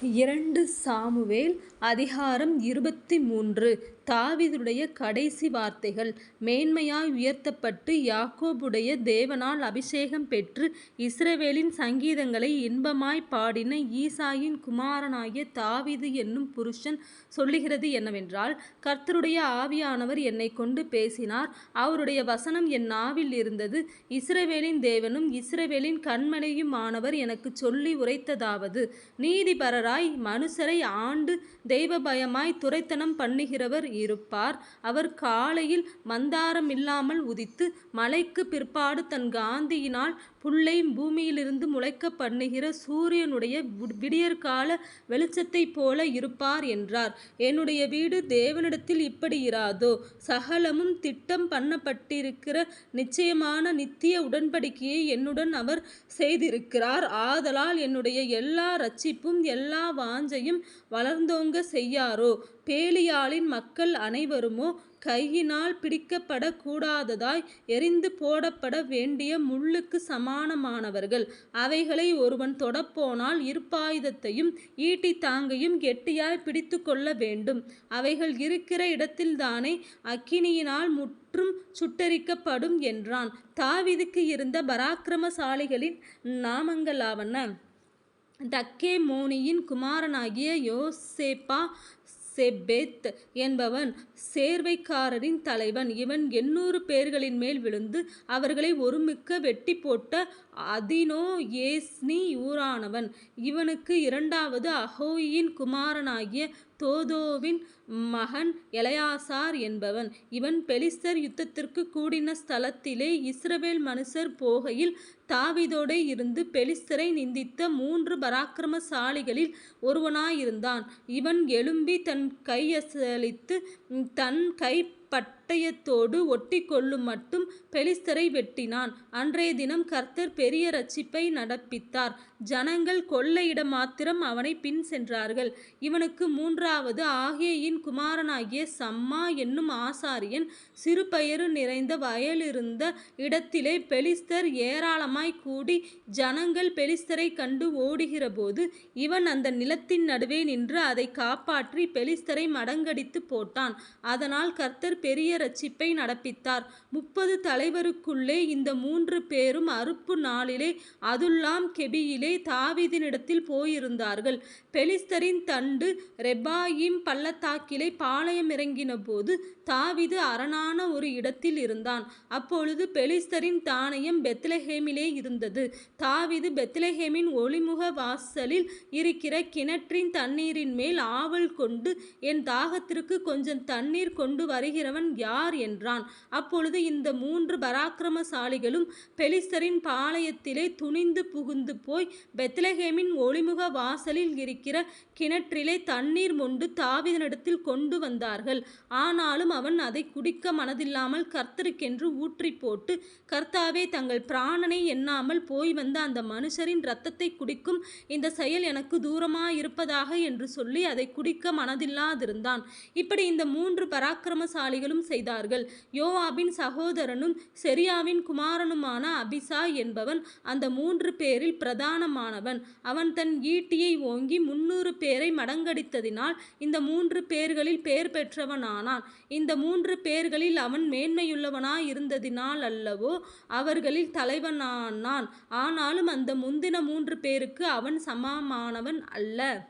இரண்டு சாமுவேல் அதிகாரம் இருபத்தி மூன்று. தாவீதுடைய கடைசி வார்த்தைகள் மேன்மையாய் உயர்த்தப்பட்டு யாக்கோபுடைய தேவனால் அபிஷேகம் பெற்று இஸ்ரவேலின் சங்கீதங்களை இன்பமாய்ப் பாடின ஈசாயின் குமாரனாகிய தாவீது என்னும் புருஷன் சொல்லுகிறது என்னவென்றால் கர்த்தருடைய ஆவியானவர் என்னை கொண்டு பேசினார். அவருடைய வசனம் என் நாவில் இருந்தது. இஸ்ரவேலின் தேவனும் இஸ்ரவேலின் கன்மலையுமானவர் எனக்குச் சொல்லி உரைத்ததாவது. நீதிபரராய் மனுஷரை ஆண்டு தெய்வ பயமாய் துரைத்தனம் பண்ணுகிறவர் இருப்பார். அவர் காலையில் மந்தாரமில்லாமல் உதித்து மலைக்கு பிற்பாடு தன் காந்தியினால் புல்லை பூமியிலிருந்து முளைக்க பண்ணுகிற சூரியனுடைய விடியற்கால வெளிச்சத்தைப் போல இருப்பார் என்றார். என்னுடைய வீடு தேவனிடத்தில் இப்படி இராதோ? சகலமும் திட்டம் பண்ணப்பட்டிருக்கிற நிச்சயமான நித்திய உடன்படிக்கையை என்னுடன் அவர் செய்திருக்கிறார். ஆதலால் என்னுடைய எல்லா ரட்சிப்பும் எல்லா வாஞ்சையும் வளர்ந்தோங்க செய்யாரோ? பேலியாளின் மக்கள் அனைவருமோ கையினால் பிடிக்கப்படக்கூடாததாய் எரிந்து போடப்பட வேண்டிய முள்ளுக்கு சமானமானவர்கள். அவைகளை ஒருவன் தொடப்போனால் இருப்பாயுதத்தையும் ஈட்டித்தாங்கையும் கெட்டியாய் பிடித்து கொள்ள வேண்டும். அவைகள் இருக்கிற இடத்தில்தானே அக்கினியினால் முற்றும் சுட்டரிக்கப்படும் என்றான். தாவிதுக்கு இருந்த பராக்கிரமசாலிகளின் நாமங்களாவன. தக்கேமோனியின் குமாரனாகிய யோசேப்பா செபெத் என்பவன் சேர்வைக்காரரின் தலைவன். இவன் எண்ணூறு பேர்களின் மேல் விழுந்து அவர்களை ஒருமிக்க வெட்டி போட்ட அதினோ ஏஸ்னி ஊரானவன். இவனுக்கு இரண்டாவது அஹோயின் குமாரனாகிய தோதோவின் மகன் எலையாசார் என்பவன். இவன் பெலிஸ்தர் யுத்தத்திற்கு கூடின ஸ்தலத்திலே இஸ்ரவேல் மனுஷர் போகையில் தாவீதோடே இருந்து பெலிஸ்தரை நிந்தித்த மூன்று பராக்கிரமசாலிகளில் ஒருவனாயிருந்தான். இவன் எழும்பி தன் கையசலித்து தன் கை பட்டயத்தோடு ஒட்டி கொள்ளும் மட்டும் பெலிஸ்தரை வெட்டினான். அன்றைய தினம் கர்த்தர் பெரிய ரட்சிப்பை நடப்பித்தார். ஜனங்கள் கொள்ளையிட மாத்திரம் அவனை பின் சென்றார்கள். இவனுக்கு மூன்றாவது ஆகேயின் குமாரனாகிய சம்மா என்னும் ஆசாரியன் சிறுபயறு நிறைந்த வயலிருந்த இடத்திலே பெலிஸ்தர் ஏராளமாய் கூடி ஜனங்கள் பெலிஸ்தரை கண்டு ஓடுகிறபோது இவன் அந்த நிலத்தின் நடுவே நின்று அதை காப்பாற்றி பெலிஸ்தரை மடங்கடித்து போட்டான். அதனால் கர்த்தர் பெரிய ரட்சிப்பை நடப்பித்தார். முப்பது தலைவருக்குள்ளே இந்த மூன்று பேரும் அறுப்பு நாளிலே அதுல்லாம் கெபியிலே தாவிதினிடத்தில் போயிருந்தார்கள். பெலிஸ்தரின் தண்டு ரெபாயிம் பள்ளத்தாக்கிலே பாளையம் இறங்கின போது தாவிது அரணான ஒரு இடத்தில் இருந்தான். அப்பொழுது பெலிஸ்தரின் தானியம் பெத்லஹேமிலே இருந்தது. தாவிது பெத்லஹேமின் ஒளிமுக வாசலில் இருக்கிற கிணற்றின் தண்ணீரின் மேல் ஆவல் கொண்டு என் தாகத்திற்கு கொஞ்சம் தண்ணீர் கொண்டு வருகிறவன் யார்? என்றான். அப்பொழுது இந்த மூன்று பராக்கிரமசாலிகளும் பெலிஸ்தரின் பாளையத்திலே துணிந்து புகுந்து போய் பெத்லஹேமின் ஒளிமுக வாசலில் இருக்கிற கிணற்றிலே தண்ணீர் மொண்டு தாவிதனிடத்தில் கொண்டு வந்தார்கள். ஆனாலும் அவன் அதை குடிக்க மனதில்லாமல் கர்த்தருக்கென்று ஊற்றி போட்டு கர்த்தாவே தங்கள் பிராணனை எண்ணாமல் போய் வந்த அந்த மனுஷரின் இரத்தத்தை குடிக்கும் இந்த செயல் எனக்கு தூரமாக இருப்பதாக என்று சொல்லி அதை குடிக்க மனதில்லாதிருந்தான். இப்படி இந்த மூன்று பராக்கிரமசாலிகளும் செய்தார்கள். யோவாபின் சகோதரனும் செரியாவின் குமாரனுமான அபிசா என்பவன் அந்த மூன்று பேரில் பிரதானமானவன். அவன் தன் ஈட்டியை ஓங்கி முன்னூறு பேரை மடங்கடித்ததினால் இந்த மூன்று பேர்களில் பெயர் பெற்றவனானான். இந்த மூன்று பேர்களில் அவன் மேன்மையுள்ளவனாய் இருந்ததினால் அல்லவோ அவர்களில் தலைவனானான் ஆனாலும் அந்த முந்தின மூன்று பேருக்கு அவன் சமமானவன் அல்ல.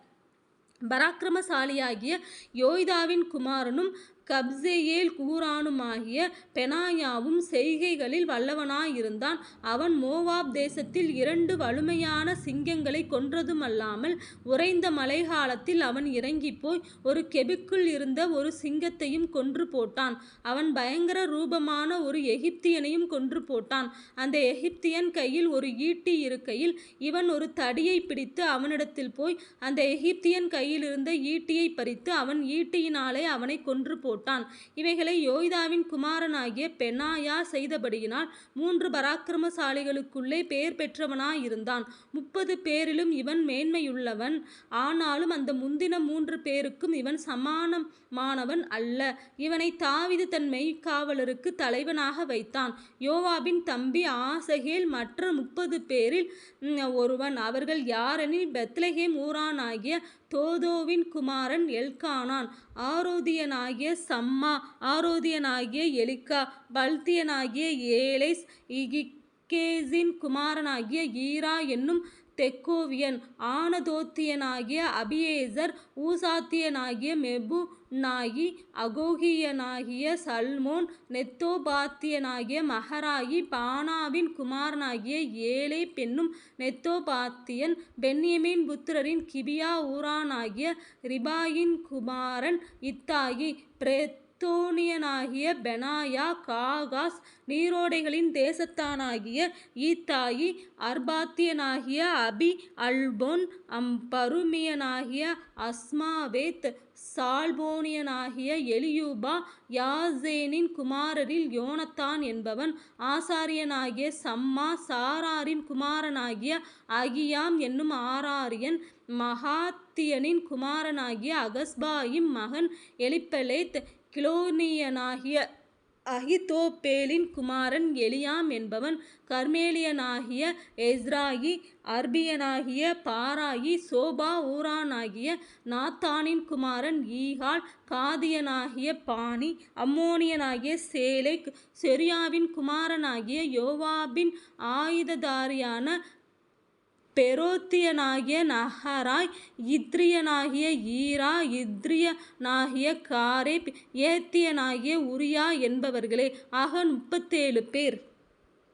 பராக்கிரமசாலியாகிய யோய்தாவின் குமாரனும் கப்சேயேல் கூரானுமாகிய பெனாயாவும் செய்கைகளில் வல்லவனாயிருந்தான். அவன் மோவாப் தேசத்தில் இரண்டு வலுமையான சிங்கங்களை கொன்றதுமல்லாமல் உறைந்த மழைகாலத்தில் அவன் இறங்கிப்போய் ஒரு கெபிக்குள் இருந்த ஒரு சிங்கத்தையும் கொன்று போட்டான் அவன் பயங்கர ரூபமான ஒரு எகிப்தியனையும் கொன்று போட்டான் அந்த எகிப்தியன் கையில் ஒரு ஈட்டி இருக்கையில் இவன் ஒரு தடியை பிடித்து அவனிடத்தில் போய் அந்த எகிப்தியன் கையிலிருந்த ஈட்டியை பறித்து அவன் ஈட்டியினாலே அவனை கொன்று போட்டான் போட்டான். இவைகளை யோய்தாவின் குமாரனாகிய பெனாயா செய்தபடியினால் மூன்று பராக்கிரமசாலிகளுக்குள்ளே பெயர் பெற்றவனாயிருந்தான். முப்பது பேரிலும் இவன் மேன்மையுள்ளவன். ஆனாலும் அந்த முந்தின மூன்று பேருக்கும் இவன் சமானமானவன் அல்ல. இவனை தாவிது தன் மெய்க்காவலருக்கு தலைவனாக வைத்தான். யோவாபின் தம்பி ஆசகேல் மற்ற முப்பது பேரில் ஒருவன். அவர்கள் யாரெனில் பெத்லஹேம் ஊரானாகிய தோதோவின் குமாரன் எல்கானான் ஆரோதியனாகிய சம்மா ஆரோதியனாகிய எலிக்கா பல்தியனாகிய ஏலைஸ் இகிக்கேசின் குமாரனாகிய ஈரா என்னும் தெக்கோவியன் ஆனதோத்தியனாகிய அபியேசர் ஊசாத்தியனாகிய மெபுன்னாயி அகோகியனாகிய சல்மோன் நெத்தோபாத்தியனாகிய மகராயி பானாவின் குமாரனாகிய ஏழை பெண்ணும் நெத்தோபாத்தியன் பென்யமின் புத்திரரின் கிபியா ஊரானாகிய ரிபாயின் குமாரன் இத்தாயி பிரேத் தோனியனாகிய பெனாயா காகாஸ் நீரோடைகளின் தேசத்தானாகிய ஈத்தாயி அர்பாத்தியனாகிய அபி அல்பொன் அம்பருமியனாகிய அஸ்மாவேத் சால்போனியனாகிய எலியூபா யாசேனின் குமாரரில் யோனத்தான் என்பவன் ஆசாரியனாகிய சம்மா சாராரின் குமாரனாகிய அகியாம் என்னும் ஆராரியன் மகாத்தியனின் குமாரனாகிய அகஸ்பாயின் மகன் எலிப்பலேத் கிலோனியனாகிய அகிதோப்பேலின் குமாரன் எலியாம் என்பவன் கர்மேலியனாகிய எஸ்ராயி அர்பியனாகிய பாராயி சோபா ஊரானாகிய நாத்தானின் குமாரன் ஈகால் காதியனாகிய பாணி அம்மோனியனாகிய சேலை செரியாவின் குமாரனாகிய யோவாபின் ஆயுததாரியான பெரோத்தியனாகிய நகராய் இத்ரியனாகிய ஈரா இத்ரியனாகிய காரேப் ஏத்தியனாகிய உரியா என்பவர்களே ஆக முப்பத்தேழு பேர்.